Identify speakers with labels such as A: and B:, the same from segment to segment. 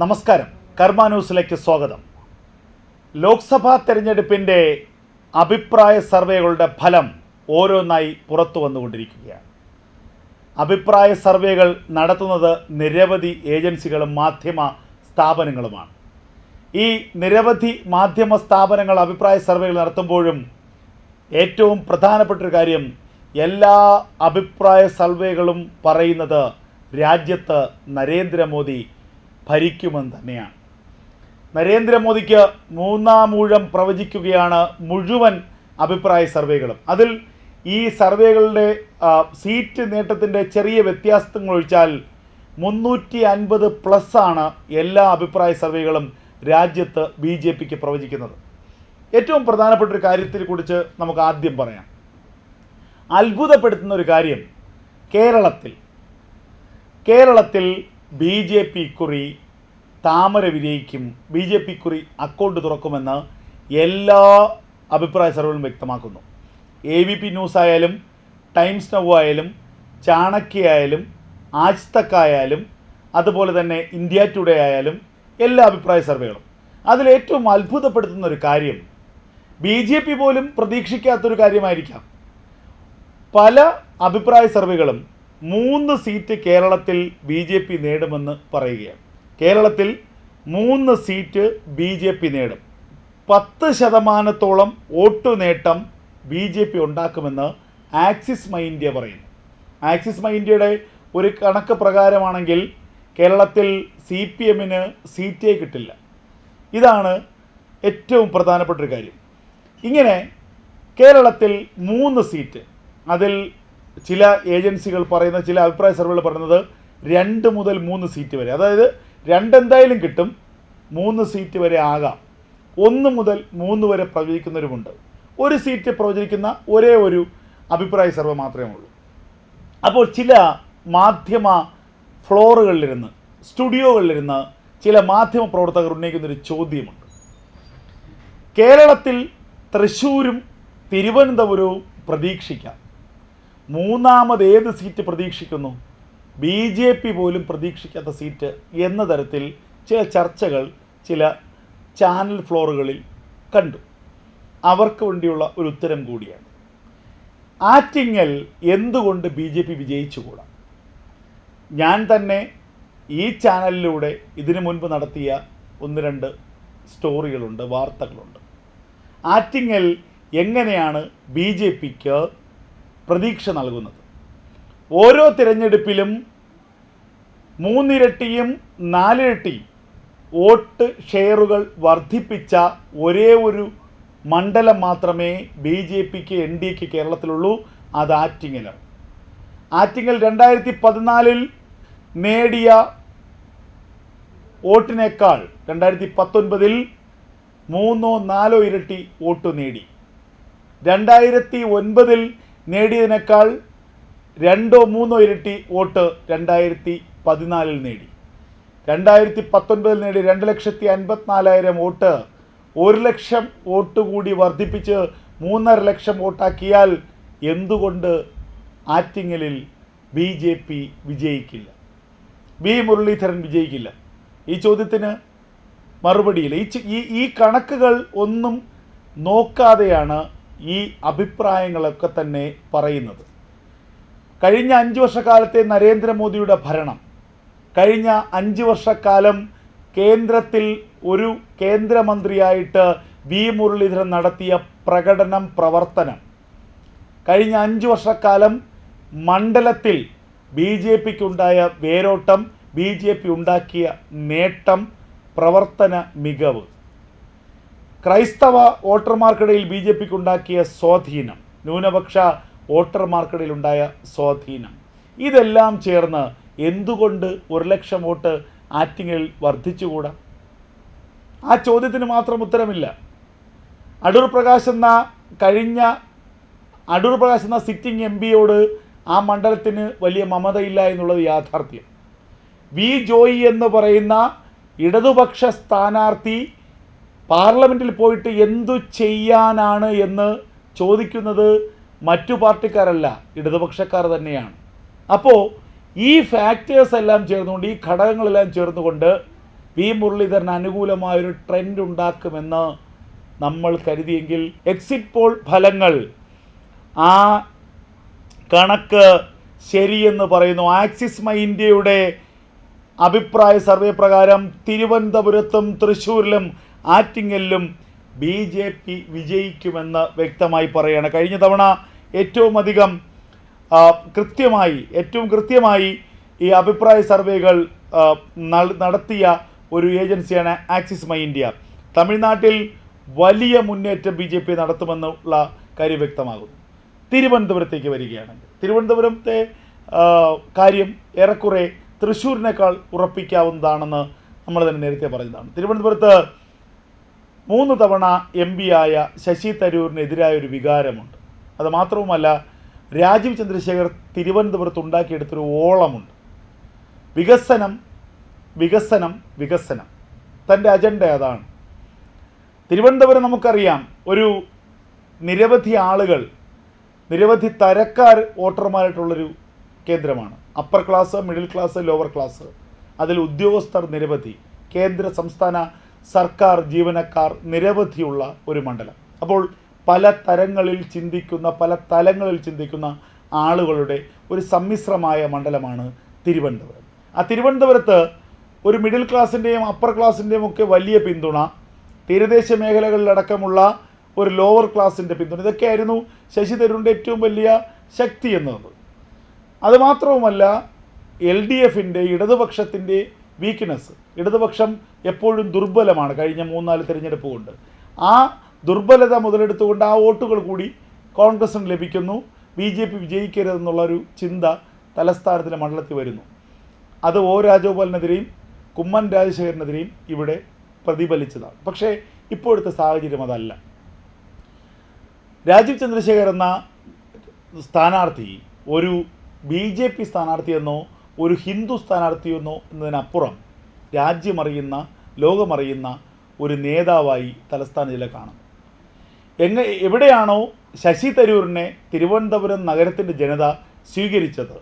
A: നമസ്കാരം. കർമ്മ ന്യൂസിലേക്ക് സ്വാഗതം. ലോക്സഭാ തെരഞ്ഞെടുപ്പിന്റെ അഭിപ്രായ സർവേകളുടെ ഫലം ഓരോന്നായി പുറത്തു വന്നുകൊണ്ടിരിക്കുകയാണ്. അഭിപ്രായ സർവേകൾ നടത്തുന്നത് നിരവധി ഏജൻസികളും മാധ്യമ സ്ഥാപനങ്ങളുമാണ്. ഈ നിരവധി മാധ്യമ സ്ഥാപനങ്ങൾ അഭിപ്രായ സർവേകൾ നടത്തുമ്പോഴും ഏറ്റവും പ്രധാനപ്പെട്ട ഒരു കാര്യം എല്ലാ അഭിപ്രായ സർവേകളും പറയുന്നത് രാജ്യത്ത് നരേന്ദ്രമോദി ഭരിക്കുമെന്ന് തന്നെയാണ്. നരേന്ദ്രമോദിക്ക് മൂന്നാം ഊഴം പ്രവചിക്കുകയാണ് മുഴുവൻ അഭിപ്രായ സർവേകളും. അതിൽ ഈ സർവേകളുടെ സീറ്റ് നേട്ടത്തിന്റെ ചെറിയ വ്യത്യാസങ്ങൾ ഒഴിച്ചാൽ മുന്നൂറ്റി അൻപത് പ്ലസ് ആണ് എല്ലാ അഭിപ്രായ സർവേകളും രാജ്യത്ത് ബി ജെ പിക്ക് പ്രവചിക്കുന്നത്. ഏറ്റവും പ്രധാനപ്പെട്ട ഒരു കാര്യത്തിൽ കുറിച്ച് നമുക്ക് ആദ്യം പറയാം. അത്ഭുതപ്പെടുത്തുന്ന ഒരു കാര്യം കേരളത്തിൽ കേരളത്തിൽ ബി ജെ പി കുറി താമര വിജയിക്കും. ബി ജെ പി കുറി അക്കൗണ്ട് തുറക്കുമെന്ന് എല്ലാ അഭിപ്രായ സർവേകളും വ്യക്തമാക്കുന്നു. എ ബി പി ന്യൂസ് ആയാലും ടൈംസ് നൗ ആയാലും ചാണക്യ ആയാലും ആജ് തക്ക് ആയാലും അതുപോലെ തന്നെ ഇന്ത്യ ടുഡേ ആയാലും എല്ലാ അഭിപ്രായ സർവേകളും അതിലേറ്റവും അത്ഭുതപ്പെടുത്തുന്ന ഒരു കാര്യം ബി ജെ പി പോലും പ്രതീക്ഷിക്കാത്തൊരു കാര്യമായിരിക്കാം. പല അഭിപ്രായ സർവേകളും മൂന്ന് സീറ്റ് കേരളത്തിൽ ബി ജെ പി നേടുമെന്ന് പറയുകയാണ്. കേരളത്തിൽ മൂന്ന് സീറ്റ് ബി ജെ പി നേടും. പത്ത് ശതമാനത്തോളം വോട്ട് നേട്ടം ബി ജെ പി ഉണ്ടാക്കുമെന്ന് ആക്സിസ് മൈ ഇന്ത്യ പറയുന്നു. ആക്സിസ് മൈ ഇന്ത്യയുടെ ഒരു കണക്ക് പ്രകാരമാണെങ്കിൽ കേരളത്തിൽ സി പി എമ്മിന് സീറ്റേ കിട്ടില്ല. ഇതാണ് ഏറ്റവും പ്രധാനപ്പെട്ട ഒരു കാര്യം. ഇങ്ങനെ കേരളത്തിൽ മൂന്ന് സീറ്റ് അതിൽ ചില ഏജൻസികൾ പറയുന്ന ചില അഭിപ്രായ സർവേകൾ പറയുന്നത് രണ്ട് മുതൽ മൂന്ന് സീറ്റ് വരെ. അതായത് രണ്ടെന്തായാലും കിട്ടും മൂന്ന് സീറ്റ് വരെ ആകാം. ഒന്ന് മുതൽ മൂന്ന് വരെ പ്രവചിക്കുന്നവരുമുണ്ട്. ഒരു സീറ്റ് പ്രവചിക്കുന്ന ഒരേ ഒരു അഭിപ്രായ സർവേ മാത്രമേ ഉള്ളൂ. അപ്പോൾ ചില മാധ്യമ ഫ്ലോറുകളിലിരുന്ന് സ്റ്റുഡിയോകളിലിരുന്ന് ചില മാധ്യമ പ്രവർത്തകർ ഉന്നയിക്കുന്നൊരു ചോദ്യമുണ്ട്. കേരളത്തിൽ തൃശ്ശൂരും തിരുവനന്തപുരവും പ്രതീക്ഷിക്കാം. മൂന്നാമത് ഏത് സീറ്റ് പ്രതീക്ഷിക്കുന്നു? ബി ജെ പി പോലും പ്രതീക്ഷിക്കാത്ത സീറ്റ് എന്ന തരത്തിൽ ചില ചർച്ചകൾ ചില ചാനൽ ഫ്ലോറുകളിൽ കണ്ടു. അവർക്ക് വേണ്ടിയുള്ള ഒരു ഉത്തരം കൂടിയാണ്. ആറ്റിങ്ങൽ എന്തുകൊണ്ട് ബി ജെ പി വിജയിച്ചുകൂടാ ഞാൻ തന്നെ ഈ ചാനലിലൂടെ ഇതിനു മുൻപ് നടത്തിയ ഒന്ന് രണ്ട് സ്റ്റോറികളുണ്ട് വാർത്തകളുണ്ട്. ആറ്റിങ്ങൽ എങ്ങനെയാണ് ബി ജെ പിക്ക് പ്രതീക്ഷ നൽകുന്നത്. ഓരോ തിരഞ്ഞെടുപ്പിലും മൂന്നിരട്ടിയും നാലിരട്ടിയും വോട്ട് ഷെയറുകൾ വർദ്ധിപ്പിച്ച ഒരേ ഒരു മണ്ഡലം മാത്രമേ ബി ജെ പിക്ക് എൻ ഡി എക്ക് കേരളത്തിലുള്ളൂ. അത് ആറ്റിങ്ങലാണ് ആറ്റിങ്ങൽ രണ്ടായിരത്തി പതിനാലിൽ നേടിയ വോട്ടിനേക്കാൾ രണ്ടായിരത്തി പത്തൊൻപതിൽ മൂന്നോ നാലോ ഇരട്ടി വോട്ട് നേടി. രണ്ടായിരത്തി ഒൻപതിൽ നേടിയതിനേക്കാൾ രണ്ടോ മൂന്നോ ഇരട്ടി വോട്ട് രണ്ടായിരത്തി പതിനാലിൽ നേടി. രണ്ടായിരത്തി പത്തൊൻപതിൽ നേടി രണ്ട് ലക്ഷത്തി അൻപത്തിനാലായിരം വോട്ട്. ഒരു ലക്ഷം വോട്ട് കൂടി വർദ്ധിപ്പിച്ച് മൂന്നര ലക്ഷം വോട്ടാക്കിയാൽ എന്തുകൊണ്ട് ആറ്റിങ്ങലിൽ ബി ജെ പി വിജയിക്കില്ല? ബി മുരളീധരൻ വിജയിക്കില്ല. ഈ ചോദ്യത്തിന് മറുപടിയില്ല. ഈ ഈ കണക്കുകൾ ഒന്നും നോക്കാതെയാണ് ഈ അഭിപ്രായങ്ങളൊക്കെ തന്നെ പറയുന്നത്. കഴിഞ്ഞ അഞ്ച് വർഷക്കാലത്തെ നരേന്ദ്രമോദിയുടെ ഭരണം കഴിഞ്ഞ അഞ്ച് വർഷക്കാലം കേന്ദ്രത്തിൽ ഒരു കേന്ദ്രമന്ത്രിയായിട്ട് വി മുരളീധരൻ നടത്തിയ പ്രകടനം പ്രവർത്തനം കഴിഞ്ഞ അഞ്ച് വർഷക്കാലം മണ്ഡലത്തിൽ ബി ജെ പിക്കുണ്ടായ വേരോട്ടം ബി ജെ പി ഉണ്ടാക്കിയ നേട്ടം പ്രവർത്തന മികവ് ക്രൈസ്തവ വോട്ടർമാർക്കിടയിൽ ബി ജെ പിക്ക് ഉണ്ടാക്കിയ സ്വാധീനം ന്യൂനപക്ഷ വോട്ടർമാർക്കിടയിൽ ഉണ്ടായ സ്വാധീനം ഇതെല്ലാം ചേർന്ന് എന്തുകൊണ്ട് ഒരു ലക്ഷം വോട്ട് ആറ്റിങ്ങിൽ വർദ്ധിച്ചുകൂടാ? ആ ചോദ്യത്തിന് മാത്രം ഉത്തരമില്ല. അടൂർ പ്രകാശ് എന്ന കഴിഞ്ഞ അടൂർ പ്രകാശ് എന്ന സിറ്റിംഗ് എം പിയോട് ആ മണ്ഡലത്തിന് വലിയ മമതയില്ല എന്നുള്ളത് യാഥാർത്ഥ്യം. വി ജോയി എന്ന് പറയുന്ന ഇടതുപക്ഷ സ്ഥാനാർത്ഥി പാർലമെന്റിൽ പോയിട്ട് എന്തു ചെയ്യാനാണ് എന്ന് ചോദിക്കുന്നത് മറ്റു പാർട്ടിക്കാരല്ല ഇടതുപക്ഷക്കാർ തന്നെയാണ്. അപ്പോൾ ഈ ഫാക്ടേഴ്സ് എല്ലാം ചേർന്നുകൊണ്ട് ഈ ഘടകങ്ങളെല്ലാം ചേർന്നുകൊണ്ട് വി മുരളീധരൻ അനുകൂലമായൊരു ട്രെൻഡ് ഉണ്ടാക്കുമെന്ന് നമ്മൾ കരുതിയെങ്കിൽ എക്സിറ്റ് പോൾ ഫലങ്ങൾ ആ കണക്ക് ശരിയെന്ന് പറയുന്നു. ആക്സിസ് മൈ ഇന്ത്യയുടെ അഭിപ്രായ സർവേ പ്രകാരം തിരുവനന്തപുരത്തും തൃശ്ശൂരിലും ആറ്റിങ്ങലിലും ബി ജെ പി വിജയിക്കുമെന്ന് വ്യക്തമായി പറയുകയാണ് കഴിഞ്ഞ തവണ ഏറ്റവും അധികം കൃത്യമായി ഏറ്റവും കൃത്യമായി ഈ അഭിപ്രായ സർവേകൾ നടത്തിയ ഒരു ഏജൻസിയാണ് ആക്സിസ് മൈ ഇന്ത്യ. തമിഴ്നാട്ടിൽ വലിയ മുന്നേറ്റം ബി ജെ പി നടത്തുമെന്നുള്ള കാര്യം വ്യക്തമാകുന്നു തിരുവനന്തപുരത്തേക്ക് വരികയാണെങ്കിൽ. തിരുവനന്തപുരത്തെ കാര്യം ഏറെക്കുറെ തൃശ്ശൂരിനേക്കാൾ ഉറപ്പിക്കാവുന്നതാണെന്ന് നമ്മൾ തന്നെ നേരത്തെ പറഞ്ഞതാണ്. തിരുവനന്തപുരത്ത് മൂന്ന് തവണ എം പി ആയ ശശി തരൂരിനെതിരായ ഒരു വികാരമുണ്ട്. അത് മാത്രവുമല്ല രാജീവ് ചന്ദ്രശേഖർ തിരുവനന്തപുരത്ത് ഉണ്ടാക്കിയെടുത്തൊരു ഓളമുണ്ട്. വികസനം വികസനം വികസനം. തന്റെ അജണ്ട അതാണ്. തിരുവനന്തപുരം നമുക്കറിയാം ഒരു നിരവധി ആളുകൾ നിരവധി തരക്കാർ വോട്ടർമാരായിട്ടുള്ളൊരു കേന്ദ്രമാണ്. Upper class middle class lower class അതിൽ ഉദ്യോഗസ്ഥർ നിരവധി. കേന്ദ്ര സംസ്ഥാന സർക്കാർ ജീവനക്കാർ നിരവധിയുള്ള ഒരു മണ്ഡലം. അപ്പോൾ പല തരങ്ങളിൽ ചിന്തിക്കുന്ന പല തലങ്ങളിൽ ചിന്തിക്കുന്ന ആളുകളുടെ ഒരു സമ്മിശ്രമായ മണ്ഡലമാണ് തിരുവനന്തപുരം. ആ തിരുവനന്തപുരത്ത് ഒരു മിഡിൽ ക്ലാസിന്റെയും അപ്പർ ക്ലാസിന്റെയും ഒക്കെ വലിയ പിന്തുണ തീരദേശ മേഖലകളിലടക്കമുള്ള ഒരു ലോവർ ക്ലാസിന്റെ പിന്തുണ ഇതൊക്കെയായിരുന്നു ശശി തരൂരിന്റെ ഏറ്റവും വലിയ ശക്തി എന്നത്. അതുമാത്രവുമല്ല എൽ ഡി എഫിന്റെ ഇടതുപക്ഷത്തിന്റെ വീക്ക്നെസ് ഇടതുപക്ഷം എപ്പോഴും ദുർബലമാണ്. കഴിഞ്ഞ മൂന്നാൽ തിരഞ്ഞെടുപ്പ് കൊണ്ട് ആ ദുർബലത മുതലെടുത്തുകൊണ്ട് ആ വോട്ടുകൾ കൂടി കോൺഗ്രസിന് ലഭിക്കുന്നു. ബി ജെ പി വിജയിക്കരുതെന്നുള്ളൊരു ചിന്ത തലസ്ഥാനത്തിലെ മണ്ഡലത്തിൽ വരുന്നു. അത് ഒ രാജഗോപാലിനെതിരെയും കുമ്മൻ രാജശേഖരനെതിരെയും ഇവിടെ പ്രതിഫലിച്ചതാണ്. പക്ഷേ ഇപ്പോഴത്തെ സാഹചര്യം അതല്ല. രാജീവ് ചന്ദ്രശേഖർ എന്ന സ്ഥാനാർത്ഥി ഒരു ബി ജെ പി സ്ഥാനാർത്ഥിയെന്നോ ഒരു ഹിന്ദു സ്ഥാനാർത്ഥിയെന്നോ എന്നതിനപ്പുറം രാജ്യമറിയുന്ന ലോകമറിയുന്ന ഒരു നേതാവായി തലസ്ഥാന ജില്ല കാണും. എങ്ങ എവിടെയാണോ ശശി തരൂരിനെ തിരുവനന്തപുരം നഗരത്തിന്റെ ജനത സ്വീകരിച്ചത്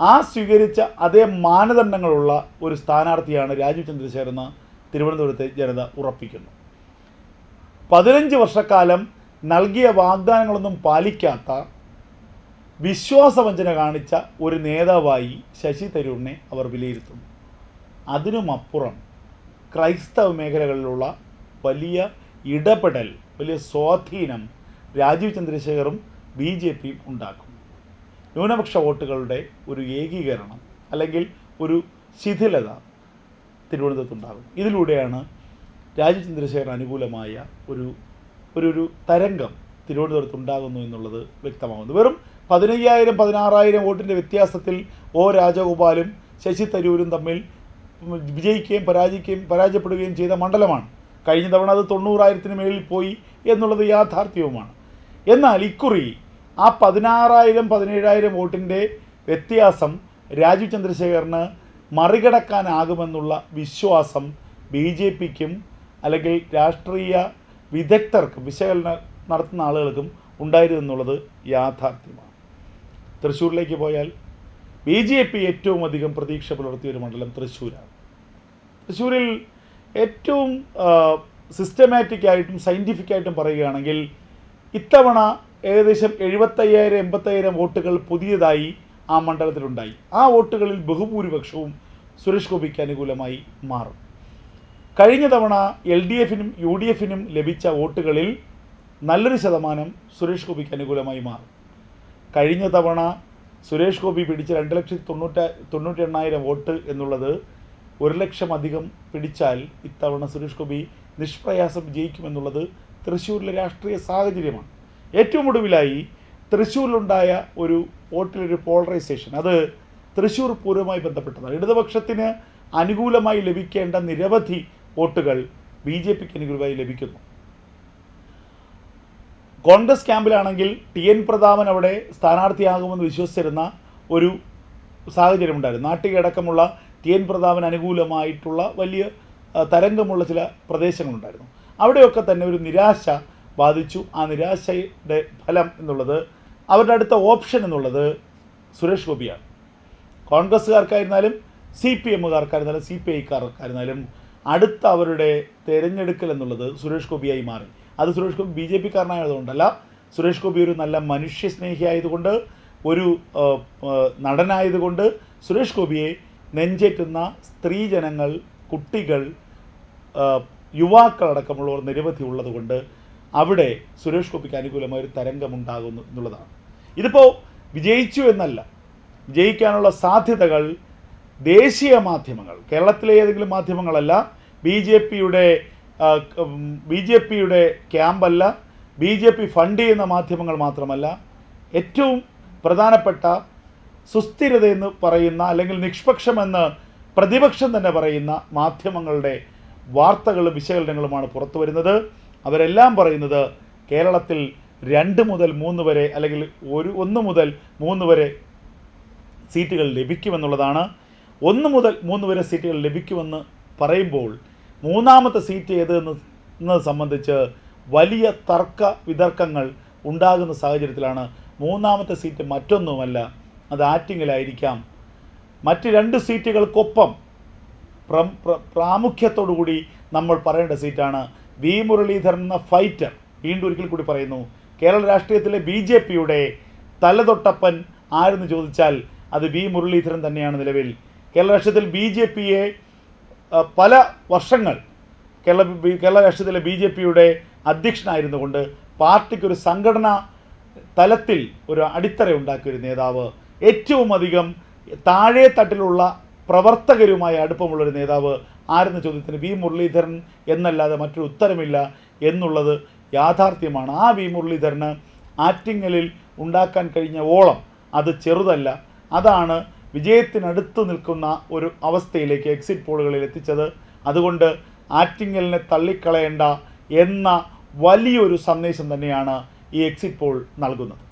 A: ആ സ്വീകരിച്ച അതേ മാനദണ്ഡങ്ങളുള്ള ഒരു സ്ഥാനാർത്ഥിയാണ് രാജീവ് ചന്ദ്രശേഖരെന്ന് തിരുവനന്തപുരത്തെ ജനത ഉറപ്പിക്കുന്നു. പതിനഞ്ച് വർഷക്കാലം നൽകിയ വാഗ്ദാനങ്ങളൊന്നും പാലിക്കാത്ത വിശ്വാസവഞ്ചന കാണിച്ച ഒരു നേതാവായി ശശി തരൂരിനെ അവർ വിലയിരുത്തുന്നു അതിനുമപ്പുറം ക്രൈസ്തവ മേഖലകളിലുള്ള വലിയ ഇടപെടൽ വലിയ സ്വാധീനം രാജീവ് ചന്ദ്രശേഖറും ബി ജെ പിയും ഉണ്ടാക്കും. ന്യൂനപക്ഷ വോട്ടുകളുടെ ഒരു ഏകീകരണം അല്ലെങ്കിൽ ഒരു ശിഥിലത തിരുവനന്തപുരത്തുണ്ടാകും ഇതിലൂടെയാണ് രാജീവ് ചന്ദ്രശേഖർ അനുകൂലമായ ഒരു ഒരു തരംഗം തിരുവനന്തപുരത്ത് ഉണ്ടാകുന്നു എന്നുള്ളത് വ്യക്തമാകുന്നു. വെറും പതിനയ്യായിരം പതിനാറായിരം വോട്ടിന്റെ വ്യത്യാസത്തിൽ ഒ രാജഗോപാലും ശശി തരൂരും തമ്മിൽ വിജയിക്കുകയും പരാജയിക്കുകയും പരാജയപ്പെടുകയും ചെയ്ത മണ്ഡലമാണ്. കഴിഞ്ഞ തവണ അത് തൊണ്ണൂറായിരത്തിന് മേളിൽ പോയി എന്നുള്ളത് യാഥാർത്ഥ്യവുമാണ്. എന്നാൽ ഇക്കുറി ആ പതിനാറായിരം പതിനേഴായിരം വോട്ടിന്റെ വ്യത്യാസം രാജീവ് ചന്ദ്രശേഖറിന് മറികടക്കാനാകുമെന്നുള്ള വിശ്വാസം ബി ജെ പിക്കും അല്ലെങ്കിൽ രാഷ്ട്രീയ വിദഗ്ധർക്കും വിശകലനം നടത്തുന്ന ആളുകൾക്കും ഉണ്ടായിരുന്നുള്ളത് യാഥാർത്ഥ്യമാണ്. തൃശ്ശൂരിലേക്ക് പോയാൽ ബി ജെ പി ഏറ്റവും അധികം പ്രതീക്ഷ പുലർത്തിയ ഒരു മണ്ഡലം തൃശ്ശൂരാണ് തൃശ്ശൂരിൽ ഏറ്റവും സിസ്റ്റമാറ്റിക്കായിട്ടും സയന്റിഫിക്കായിട്ടും പറയുകയാണെങ്കിൽ ഇത്തവണ ഏകദേശം എഴുപത്തയ്യായിരം എൺപത്തയ്യായിരം വോട്ടുകൾ പുതിയതായി ആ മണ്ഡലത്തിലുണ്ടായി. ആ വോട്ടുകളിൽ ബഹുഭൂരിപക്ഷവും സുരേഷ് ഗോപിക്ക് അനുകൂലമായി മാറും. കഴിഞ്ഞ തവണ എൽ ഡി എഫിനും യു ഡി എഫിനും ലഭിച്ച വോട്ടുകളിൽ നല്ലൊരു ശതമാനം സുരേഷ് ഗോപിക്ക് അനുകൂലമായി മാറും. കഴിഞ്ഞ തവണ സുരേഷ് ഗോപി പിടിച്ച രണ്ട് ലക്ഷത്തി തൊണ്ണൂറ്റ തൊണ്ണൂറ്റി എണ്ണായിരം വോട്ട് എന്നുള്ളത് ഒരു ലക്ഷം അധികം പിടിച്ചാൽ ഇത്തവണ സുരേഷ് ഗോപി നിഷ്പ്രയാസം വിജയിക്കുമെന്നുള്ളത് തൃശ്ശൂരിലെ രാഷ്ട്രീയ സാഹചര്യമാണ്. ഏറ്റവും ഒടുവിലായി തൃശ്ശൂരിലുണ്ടായ ഒരു വോട്ടിലൊരു പോളറൈസേഷൻ. അത് തൃശ്ശൂർ പൂരവുമായി ബന്ധപ്പെട്ടതാണ്. ഇടതുപക്ഷത്തിന് അനുകൂലമായി ലഭിക്കേണ്ട നിരവധി വോട്ടുകൾ ബി ജെ പിക്ക് അനുകൂലമായി ലഭിക്കുന്നു. കോൺഗ്രസ് ക്യാമ്പിലാണെങ്കിൽ ടി എൻ പ്രതാപൻ അവിടെ സ്ഥാനാർത്ഥിയാകുമെന്ന് വിശ്വസിച്ചിരുന്ന ഒരു സാഹചര്യമുണ്ടായിരുന്നു നാട്ടികടക്കമുള്ള ടി എൻ പ്രതാപൻ അനുകൂലമായിട്ടുള്ള വലിയ തരംഗമുള്ള ചില പ്രദേശങ്ങളുണ്ടായിരുന്നു. അവിടെയൊക്കെ തന്നെ ഒരു നിരാശ ബാധിച്ചു. ആ നിരാശയുടെ ഫലം എന്നുള്ളത് അവരുടെ അടുത്ത ഓപ്ഷൻ എന്നുള്ളത് സുരേഷ് ഗോപിയാണ്. കോൺഗ്രസ്സുകാർക്കായിരുന്നാലും സി പി എമ്മുകാർക്കായിരുന്നാലും സി പി ഐക്കാർക്കായിരുന്നാലും അടുത്ത അവരുടെ തിരഞ്ഞെടുക്കൽ എന്നുള്ളത് സുരേഷ് ഗോപിയായി മാറി. അത് സുരേഷ് ഗോപി ബി ജെ പിക്കാരനായതുകൊണ്ടല്ല. സുരേഷ് ഗോപി ഒരു നല്ല മനുഷ്യസ്നേഹിയായതുകൊണ്ട് ഒരു ആ, ആ, നടനായതുകൊണ്ട് സുരേഷ് ഗോപിയെ നെഞ്ചേറ്റുന്ന സ്ത്രീ ജനങ്ങൾ കുട്ടികൾ യുവാക്കളടക്കമുള്ളവർ നിരവധി ഉള്ളതുകൊണ്ട് അവിടെ സുരേഷ് ഗോപിക്ക് അനുകൂലമായ ഒരു തരംഗമുണ്ടാകുന്നു എന്നുള്ളതാണ്. ഇതിപ്പോൾ വിജയിച്ചു എന്നല്ല വിജയിക്കാനുള്ള സാധ്യതകൾ ദേശീയ മാധ്യമങ്ങൾ കേരളത്തിലെ ഏതെങ്കിലും മാധ്യമങ്ങളല്ല ബി ജെ പിയുടെ ബി ജെ പിയുടെ ക്യാമ്പല്ല ബി ജെ പി ഫണ്ട് ചെയ്യുന്ന മാധ്യമങ്ങൾ മാത്രമല്ല ഏറ്റവും പ്രധാനപ്പെട്ട സുസ്ഥിരതയെന്ന് പറയുന്ന അല്ലെങ്കിൽ നിഷ്പക്ഷമെന്ന് പ്രതിപക്ഷം തന്നെ പറയുന്ന മാധ്യമങ്ങളുടെ വാർത്തകളും വിശകലനങ്ങളുമാണ് പുറത്തു വരുന്നത്. അവരെല്ലാം പറയുന്നത് കേരളത്തിൽ രണ്ട് മുതൽ മൂന്ന് വരെ അല്ലെങ്കിൽ ഒരു ഒന്ന് മുതൽ മൂന്ന് വരെ സീറ്റുകൾ ലഭിക്കുമെന്നുള്ളതാണ്. ഒന്ന് മുതൽ മൂന്ന് വരെ സീറ്റുകൾ ലഭിക്കുമെന്ന് പറയുമ്പോൾ മൂന്നാമത്തെ സീറ്റ് ഏത് എന്നത് സംബന്ധിച്ച് വലിയ തർക്ക വിതർക്കങ്ങൾ ഉണ്ടാകുന്ന സാഹചര്യത്തിലാണ് മൂന്നാമത്തെ സീറ്റ് മറ്റൊന്നുമല്ല അത് ആറ്റിങ്ങിലായിരിക്കാം. മറ്റ് രണ്ട് സീറ്റുകൾക്കൊപ്പം പ്രം- പ്ര- പ്രാമുഖ്യത്തോടുകൂടി നമ്മൾ പറയേണ്ട സീറ്റാണ് വി മുരളീധരൻ എന്ന ഫൈറ്റർ. വീണ്ടും ഒരിക്കൽ കൂടി പറയുന്നു കേരള രാഷ്ട്രീയത്തിലെ ബി ജെ പിയുടെ തലതൊട്ടപ്പൻ ആരെന്ന് ചോദിച്ചാൽ അത് വി മുരളീധരൻ തന്നെയാണ് നിലവിൽ. കേരള രാഷ്ട്രീയത്തിൽ ബി ജെ പിയെ പല വർഷങ്ങൾ കേരള കേരള രാഷ്ട്രീയത്തിലെ ബി ജെ പിയുടെ അധ്യക്ഷനായിരുന്നു കൊണ്ട് പാർട്ടിക്കൊരു സംഘടന തലത്തിൽ ഒരു അടിത്തറ ഉണ്ടാക്കിയ ഒരു നേതാവ് ഏറ്റവും അധികം താഴെ തട്ടിലുള്ള പ്രവർത്തകരുമായി അടുപ്പമുള്ള ഒരു നേതാവ് ആരെന്ന ചോദ്യത്തിന് വി മുരളീധരൻ എന്നല്ലാതെ മറ്റൊരു ഉത്തരമില്ല എന്നുള്ളത് യാഥാർത്ഥ്യമാണ്. ആ വി മുരളീധരന് ആറ്റിങ്ങലിൽ ഉണ്ടാക്കാൻ കഴിഞ്ഞ ഓളം അത് ചെറുതല്ല. അതാണ് വിജയത്തിനടുത്ത് നിൽക്കുന്ന ഒരു അവസ്ഥയിലേക്ക് എക്സിറ്റ് പോളുകളിൽ എത്തിച്ചത്. അതുകൊണ്ട് ആറ്റിങ്ങലിനെ തള്ളിക്കളയേണ്ട എന്ന വലിയൊരു സന്ദേശം തന്നെയാണ് ഈ എക്സിറ്റ് പോൾ നൽകുന്നത്.